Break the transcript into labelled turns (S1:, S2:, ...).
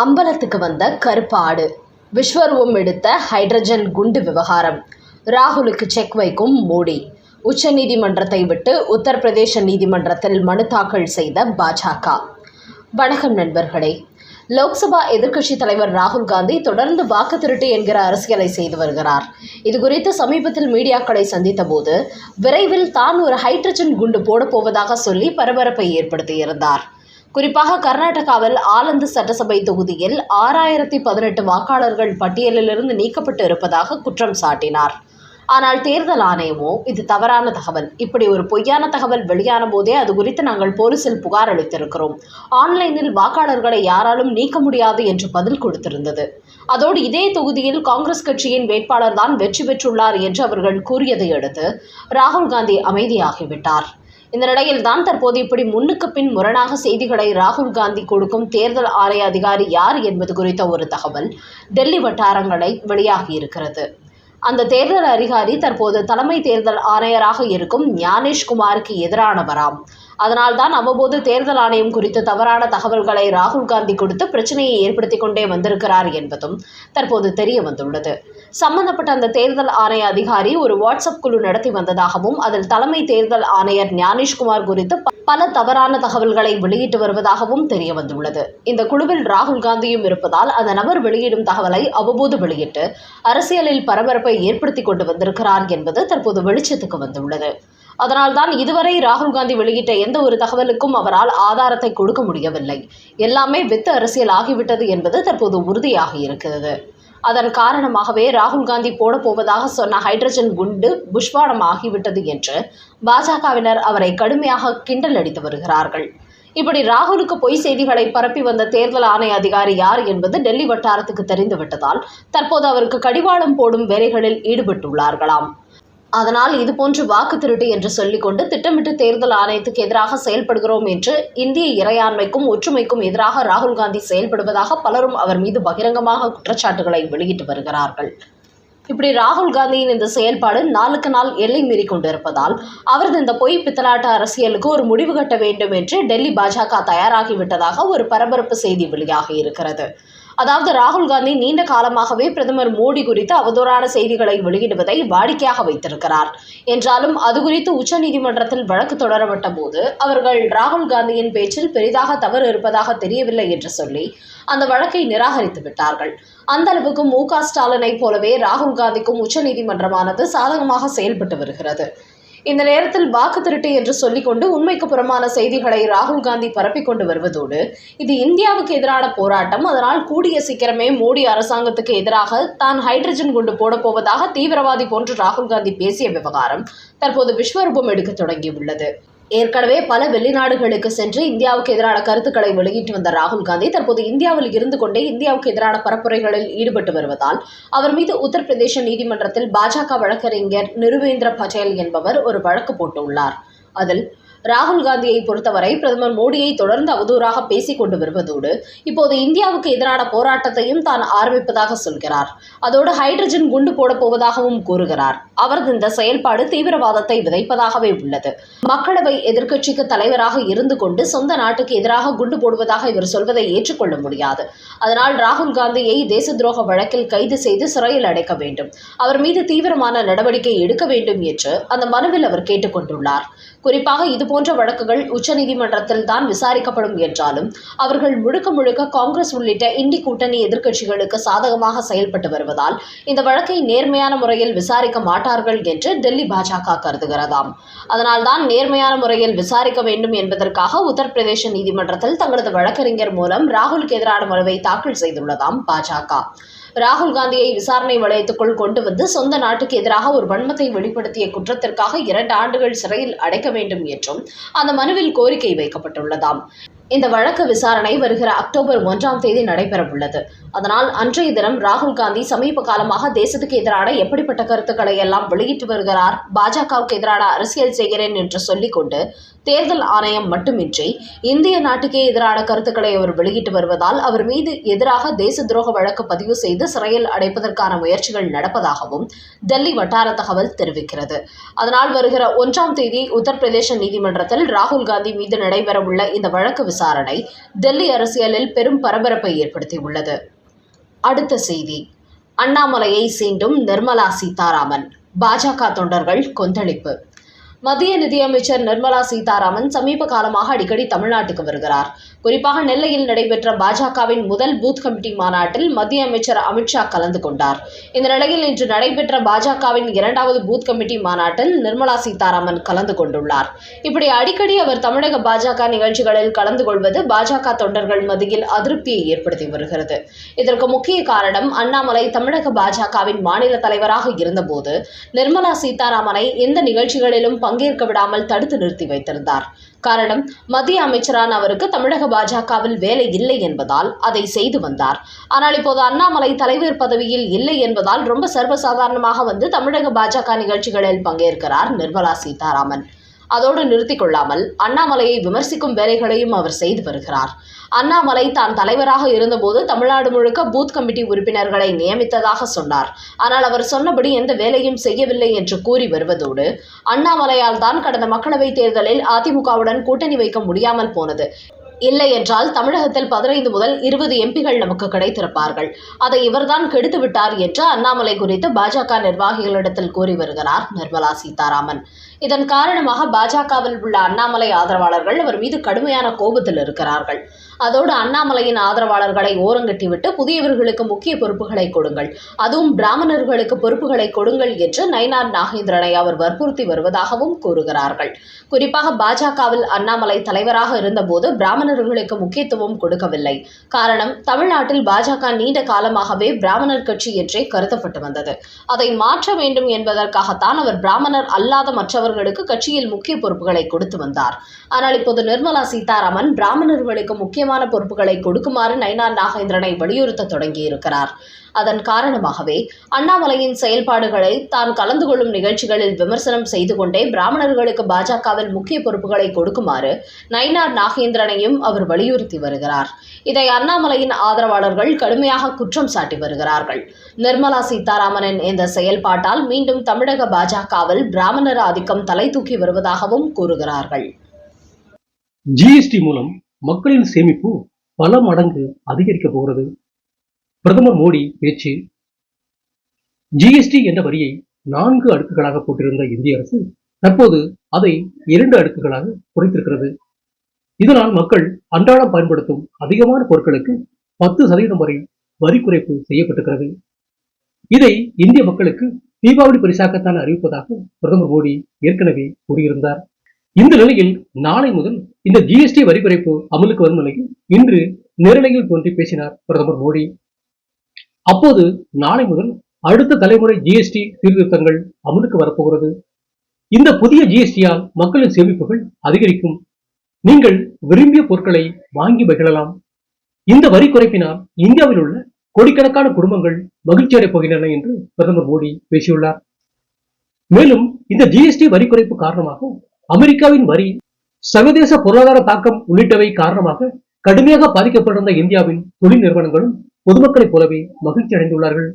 S1: அம்பலத்துக்கு வந்த கருப்பாடு. விஸ்வரூபம் எடுத்த ஹைட்ரஜன் குண்டு விவகாரம். ராகுலுக்கு செக் வைக்கும் மோடி. உச்சநீதிமன்றத்தை விட்டு உத்தரப்பிரதேச நீதிமன்றத்தில் மனு தாக்கல் செய்த பாஜக. வணக்கம் நண்பர்களே. லோக்சபா எதிர்க்கட்சித் தலைவர் ராகுல் காந்தி தொடர்ந்து வாக்கு திருட்டு என்கிற அரசியலை செய்து வருகிறார். இது குறித்து சமீபத்தில் மீடியாக்களை சந்தித்த போது விரைவில் தான் ஒரு ஹைட்ரஜன் குண்டு போடப் போவதாக சொல்லி பரபரப்பை ஏற்படுத்தியிருந்தார். குறிப்பாக கர்நாடகாவில் ஆலந்து சட்டசபை தொகுதியில் ஆறாயிரத்தி பதினெட்டு வாக்காளர்கள் பட்டியலிலிருந்து நீக்கப்பட்டு இருப்பதாக குற்றம் சாட்டினார். ஆனால் தேர்தல் ஆணையமோ இது தவறான தகவல். இப்படி ஒரு பொய்யான தகவல் வெளியான போதே அது குறித்து நாங்கள் போலீசில் புகார் அளித்திருக்கிறோம். ஆன்லைனில் வாக்காளர்களை யாராலும் நீக்க முடியாது என்று பதில் கொடுத்திருந்தது. அதோடு இதே தொகுதியில் காங்கிரஸ் கட்சியின் வேட்பாளர் தான் வெற்றி பெற்றுள்ளார் என்று அவர்கள் கூறியதை அடுத்து ராகுல் காந்தி அமைதியாகிவிட்டார். இந்த நிலையில் தான் தற்போது இப்படி முன்னுக்கு பின் முரணாக செய்திகளை ராகுல் காந்தி கொடுக்கும் தேர்தல் ஆணைய அதிகாரி யார் என்பது குறித்த ஒரு தகவல் டெல்லி வட்டாரங்களை வெளியாகியிருக்கிறது அந்த தேர்தல் அதிகாரி தற்போது தலைமை தேர்தல் ஆணையராக இருக்கும் ஞானேஷ்குமாருக்கு எதிரானவராம். அதனால்தான் அவ்வப்போது தேர்தல் ஆணையம் குறித்து தவறான தகவல்களை ராகுல் காந்தி கொடுத்து பிரச்சனையை ஏற்படுத்தி கொண்டே வந்திருக்கிறார் என்பதும் தற்போது தெரிய வந்துள்ளது. சம்பந்தப்பட்ட அந்த தேர்தல் ஆணைய அதிகாரி ஒரு வாட்ஸ்அப் குழு நடத்தி வந்ததாகவும் அதில் தலைமை தேர்தல் ஆணையர் ஞானேஷ்குமார் குறித்து பல தவறான தகவல்களை வெளியிட்டு வருவதாகவும் தெரிய வந்துள்ளது. இந்த குழுவில் ராகுல் காந்தியும் இருப்பதால் அந்த நபர் வெளியிடும் தகவலை அவ்வப்போது வெளியிட்டு அரசியலில் பரபரப்பை ஏற்படுத்தி கொண்டு வந்திருக்கிறார் என்பது தற்போது வெளிச்சத்துக்கு வந்துள்ளது. அதனால்தான் இதுவரை ராகுல் காந்தி வெளியிட்ட எந்த ஒரு தகவலுக்கும் அவரால் ஆதாரத்தை கொடுக்க முடியவில்லை. எல்லாமே வித்து அரசியல் ஆகிவிட்டது என்பது தற்போது உறுதியாகி இருக்கிறது. அதன் காரணமாகவே ராகுல் காந்தி போடப் போவதாக சொன்ன ஹைட்ரஜன் குண்டு புஷ்வானம் ஆகிவிட்டது என்று பாஜகவினர் அவரை கடுமையாக கிண்டல் அடித்து வருகிறார்கள். இப்படி ராகுலுக்கு பொய் செய்திகளை பரப்பி வந்த தேர்தல் ஆணைய அதிகாரி யார் என்பது டெல்லி வட்டாரத்துக்கு தெரிந்துவிட்டதால் தற்போது அவருக்கு கடிவாளம் போடும் வேலைகளில் ஈடுபட்டுள்ளார்களாம். அதனால் இதுபோன்று வாக்கு திருட்டு என்று சொல்லிக்கொண்டு திட்டமிட்டு தேர்தல் ஆணையத்துக்கு எதிராக செயல்படுகிறோம் என்று இந்திய இறையாண்மைக்கும் ஒற்றுமைக்கும் எதிராக ராகுல் காந்தி செயல்படுவதாக பலரும் அவர் மீது பகிரங்கமாக குற்றச்சாட்டுகளை வெளியிட்டு வருகிறார்கள். இப்படி ராகுல் காந்தியின் இந்த செயல்பாடு நாளுக்கு நாள் எல்லை மீறி கொண்டிருப்பதால் அவரது இந்த பொய் பித்தலாட்ட அரசியலுக்கு ஒரு முடிவு கட்ட வேண்டும் என்று டெல்லி பாஜக தயாராகிவிட்டதாக ஒரு பரபரப்பு செய்தி வெளியாகி இருக்கிறது. அதாவது ராகுல் காந்தி நீண்ட காலமாகவே பிரதமர் மோடி குறித்து அவதூறான செய்திகளை வெளியிடுவதை வாடிக்கையாக வைத்திருக்கிறார். என்றாலும் அது குறித்து உச்சநீதிமன்றத்தில் வழக்கு தொடரப்பட்ட போது அவர்கள் ராகுல் காந்தியின் பேச்சில் பெரிதாக தவறு இருப்பதாக தெரியவில்லை என்று சொல்லி அந்த வழக்கை நிராகரித்து விட்டார்கள். அந்த அளவுக்கு மு க ஸ்டாலினை போலவே ராகுல் காந்திக்கும் உச்சநீதிமன்றமானது சாதகமாக செயல்பட்டு வருகிறது. இந்த நேரத்தில் வாக்கு திருட்டு என்று சொல்லிக்கொண்டு உண்மைக்கு புறமான செய்திகளை ராகுல் காந்தி பரப்பிக் கொண்டு வருவதோடு இது இந்தியாவுக்கு எதிரான போராட்டம். அதனால் கூடிய சீக்கிரமே மோடி அரசாங்கத்துக்கு எதிராக தான் ஹைட்ரஜன் குண்டு போடப் போவதாக தீவிரவாதி போன்று ராகுல் காந்தி பேசிய விவகாரம் தற்போது விஸ்வரூபம் எடுக்க தொடங்கியுள்ளது. ஏற்கனவே பல வெளிநாடுகளுக்கு சென்று இந்தியாவுக்கு எதிரான கருத்துக்களை வெளியிட்டு வந்த ராகுல் காந்தி தற்போது இந்தியாவில் இருந்து கொண்டே இந்தியாவுக்கு எதிரான பரப்புரைகளில் ஈடுபட்டு வருவதால் அவர் மீது உத்தரப்பிரதேச நீதிமன்றத்தில் பாஜக வழக்கறிஞர் நிருவேந்திர பட்டேல் என்பவர் ஒரு வழக்கு போட்டுள்ளார். அதில் ராகுல் காந்தியை பொறுத்தவரை பிரதமர் மோடியை தொடர்ந்து அவதூறாக பேசிக் கொண்டு வருவதோடு இப்போது இந்தியாவுக்கு எதிரான போராட்டத்தையும் தான் ஆரம்பிப்பதாக சொல்கிறார். அதோடு ஹைட்ரஜன் குண்டு போடப் போவதாகவும் கூறுகிறார். அவரது இந்த செயல்பாடு தீவிரவாதத்தை விதைப்பதாகவே உள்ளது. மக்களவை எதிர்க்கட்சிக்கு தலைவராக இருந்து கொண்டு சொந்த நாட்டுக்கு எதிராக குண்டு போடுவதாக இவர் சொல்வதை ஏற்றுக்கொள்ள முடியாது. அதனால் ராகுல் காந்தியை தேச துரோக வழக்கில் கைது செய்து சிறையில் அடைக்க வேண்டும். அவர் மீது தீவிரமான நடவடிக்கை எடுக்க வேண்டும் என்று அந்த மனுவில் அவர் கேட்டுக்கொண்டுள்ளார் குறிப்பாக இதுபோன்ற வழக்குகள் உச்சநீதிமன்றத்தில் தான் விசாரிக்கப்படும் என்றாலும் அவர்கள் முழுக்க முழுக்க காங்கிரஸ் உள்ளிட்ட இந்தி கூட்டணி எதிர்க்கட்சிகளுக்கு சாதகமாக செயல்பட்டு வருவதால் இந்த வழக்கை நேர்மையான முறையில் விசாரிக்க மாட்டார்கள் என்று டெல்லி பாஜக கருதுகிறதாம். அதனால்தான் நேர்மையான முறையில் விசாரிக்க வேண்டும் என்பதற்காக உத்தரப்பிரதேச நீதிமன்றத்தில் தங்களது வழக்கறிஞர் மூலம் ராகுலுக்கு எதிரான மனுவை தாக்கல் செய்துள்ளதாம் பாஜக. ராகுல் காந்தியை விசாரணை வளையத்துக்குள் கொண்டு வந்து சொந்த நாட்டுக்கு எதிராக ஒரு வன்மத்தை வெளிப்படுத்திய குற்றத்திற்காக இரண்டு ஆண்டுகள் சிறையில் அடைக்க வேண்டும் என்றும் அந்த மனுவில் கோரிக்கை வைக்கப்பட்டுள்ளதாம். இந்த வழக்கு விசாரணை வருகிற அக்டோபர் ஒன்றாம் தேதி நடைபெறவுள்ளது. அதனால் அன்றைய தினம் ராகுல் காந்தி சமீப காலமாக தேசத்துக்கு எதிரான எப்படிப்பட்ட கருத்துக்களை எல்லாம் வெளியிட்டு வருகிறார் பாஜகவுக்கு எதிரான அரசியல் செய்கிறேன் என்று சொல்லிக்கொண்டு தேர்தல் ஆணையம் மட்டுமின்றி இந்திய நாட்டுக்கே எதிரான கருத்துக்களை அவர் வெளியிட்டு வருவதால் அவர் மீது எதிராக தேச துரோக வழக்கு பதிவு செய்து சிறையில் அடைப்பதற்கான முயற்சிகள் நடப்பதாகவும் டெல்லி வட்டார தகவல் தெரிவிக்கிறது. அதனால் வருகிற ஒன்றாம் தேதி உத்தரப்பிரதேச நீதிமன்றத்தில் ராகுல் காந்தி மீது நடைபெறவுள்ள இந்த வழக்கு விசாரணை டெல்லி அரசியலில் பெரும் பரபரப்பை ஏற்படுத்தியுள்ளது. அடுத்த செய்தி. அண்ணாமலையை சீண்டும் நிர்மலா சீதாராமன். பாஜக தொண்டர்கள் கொந்தளிப்பு. மத்திய நிதியமைச்சர் நிர்மலா சீதாராமன் சமீப காலமாக அடிக்கடி தமிழ்நாட்டுக்கு வருகிறார். குறிப்பாக நெல்லையில் நடைபெற்ற பாஜகவின் முதல் பூத் கமிட்டி மாநாட்டில் மத்திய அமைச்சர் அமித்ஷா கலந்து கொண்டார். இந்த நிலையில் இன்று நடைபெற்ற பாஜகவின் இரண்டாவது பூத் கமிட்டி மாநாட்டில் நிர்மலா சீதாராமன் கலந்து கொண்டுள்ளார். இப்படி அடிக்கடி அவர் தமிழக பாஜக நிகழ்ச்சிகளில் கலந்து கொள்வது பாஜக தொண்டர்கள் மத்தியில் அதிருப்தியை ஏற்படுத்தி வருகிறது. இதற்கு முக்கிய காரணம் அண்ணாமலை தமிழக பாஜகவின் மாநில தலைவராக இருந்தபோது நிர்மலா சீதாராமனை எந்த நிகழ்ச்சிகளிலும் பங்கேற்க விடாமல் தடுத்து நிறுத்தி வைத்திருந்தார். காரணம் மத்திய அமைச்சரான அவருக்கு தமிழக பாஜகவில் வேலை இல்லை என்பதால் அதை செய்து வந்தார். ஆனால் இப்போது அண்ணாமலை தலைவர் பதவியில் இல்லை என்பதால் ரொம்ப சர்வசாதாரணமாக வந்து தமிழக பாஜக நிகழ்ச்சிகளில் பங்கேற்கிறார் நிர்மலா சீதாராமன். அதோடு நிறுத்திக் கொள்ளாமல் அண்ணாமலையை விமர்சிக்கும் வேலைகளையும் அவர் செய்து வருகிறார். அண்ணாமலை தான் தலைவராக இருந்தபோது தமிழ்நாடு முழுக்க பூத் கமிட்டி உறுப்பினர்களை நியமித்ததாக சொன்னார். ஆனால் அவர் சொன்னபடி எந்த வேலையும் செய்யவில்லை என்று கூறி வருவதோடு அண்ணாமலையால் தான் கடந்த மக்களவைத் தேர்தலில் அதிமுகவுடன் கூட்டணி வைக்க முடியாமல் போனது. இல்லை என்றால் தமிழகத்தில் பதினைந்து முதல் இருபது எம்பிகள் நமக்கு கிடைத்திருப்பார்கள். அதை இவர்தான் கெடுத்து விட்டார் என்று அண்ணாமலை குறித்து பாஜக நிர்வாகிகளிடத்தில் கூறி வருகிறார் நிர்மலா சீதாராமன். இதன் காரணமாக பாஜகவில் உள்ள அண்ணாமலை ஆதரவாளர்கள் அவர் மீது கடுமையான கோபத்தில் இருக்கிறார்கள். அதோடு அண்ணாமலையின் ஆதரவாளர்களை ஓரங்கட்டிவிட்டு புதியவர்களுக்கு முக்கிய பொறுப்புகளை கொடுங்கள். அதுவும் பிராமணர்களுக்கு பொறுப்புகளை கொடுங்கள் என்று நயினார் நாகேந்திரனை அவர் வற்புறுத்தி வருவதாகவும் கூறுகிறார்கள். குறிப்பாக பாஜகவில் அண்ணாமலை தலைவராக இருந்தபோது பிராமணர்களுக்கு முக்கியத்துவம் கொடுக்கவில்லை. காரணம் தமிழ்நாட்டில் பாஜக நீண்ட காலமாகவே பிராமணர் கட்சி என்றே கருதப்பட்டு வந்தது. அதை மாற்ற வேண்டும் என்பதற்காகத்தான் அவர் பிராமணர் அல்லாத மற்றவர்களுக்கு கட்சியில் முக்கிய பொறுப்புகளை கொடுத்து வந்தார். ஆனால் இப்போது நிர்மலா சீதாராமன் பிராமணர்களுக்கு முக்கியமான பொறுப்புகளை கொடுக்குமாறு நயினார் நாகேந்திரனை வலியுறுத்த தொடங்கியிருக்கிறார். அதன் காரணமாகவே அண்ணாமலையின் செயல்பாடுகளை தான் கலந்து கொள்ளும் நிகழ்ச்சிகளில் விமர்சனம் செய்து கொண்டே பிராமணர்களுக்கு பாஜகவில் முக்கிய பொறுப்புகளை கொடுக்குமாறு நயினார் நாகேந்திரனையும் அவர் வலியுறுத்தி வருகிறார். இதை அண்ணாமலையின் ஆதரவாளர்கள் கடுமையாக குற்றம் சாட்டி வருகிறார்கள். நிர்மலா சீதாராமனின் இந்த செயல்பாட்டால் மீண்டும் தமிழக பாஜகவில் பிராமணர் ஆதிக்கம் தலை தூக்கி வருவதாகவும் கூறுகிறார்கள்.
S2: ஜிஎஸ்டி மூலம் மக்களின் சேமிப்பு பல மடங்கு அதிகரிக்க போகிறது. பிரதமர் மோடி பேச்சு ஜிஎஸ்டி என்ற வரியை நான்கு அடுக்குகளாக போட்டிருந்த இந்திய அரசு தற்போது அதை இரண்டு அடுக்குகளாக குறைத்திருக்கிறது. இதனால் மக்கள் அன்றாடம் பயன்படுத்தும் அதிகமான பொருட்களுக்கு பத்து சதவீதம் வரை வரி குறைப்பு செய்யப்பட்டிருக்கிறது. இதை இந்திய மக்களுக்கு தீபாவளி பரிசாகத்தான் அறிவிப்பதாக பிரதமர் மோடி ஏற்கனவே கூறியிருந்தார். இந்த நிலையில் நாளை முதல் இந்த ஜிஎஸ்டி வரி குறைப்பு அமலுக்கு வரும் நிலையில் இன்று நேரலையில் தோன்றி பேசினார் பிரதமர் மோடி. அப்போது நாளை முதல் அடுத்த தலைமுறை ஜிஎஸ்டி சீர்திருத்தங்கள் அமலுக்கு வரப்போகிறது. இந்த புதிய ஜிஎஸ்டியால் மக்களின் சேமிப்புகள் அதிகரிக்கும். நீங்கள் விரும்பிய பொருட்களை வாங்கி மகிழலாம். இந்த வரி குறைப்பினால் இந்தியாவில் உள்ள கோடிக்கணக்கான குடும்பங்கள் மகிழ்ச்சி அடைப் போகின்றன என்று பிரதமர் மோடி பேசியுள்ளார். மேலும் இந்த ஜிஎஸ்டி வரி குறைப்பு காரணமாக அமெரிக்காவின் வரி சர்வதேச பொருளாதார தாக்கம் உள்ளிட்டவை காரணமாக கடுமையாக பாதிக்கப்பட்டிருந்த இந்தியாவின் தொழில் நிறுவனங்களும் பொதுமக்களைப் போலவே மகிழ்ச்சி அடைந்துள்ளார்கள்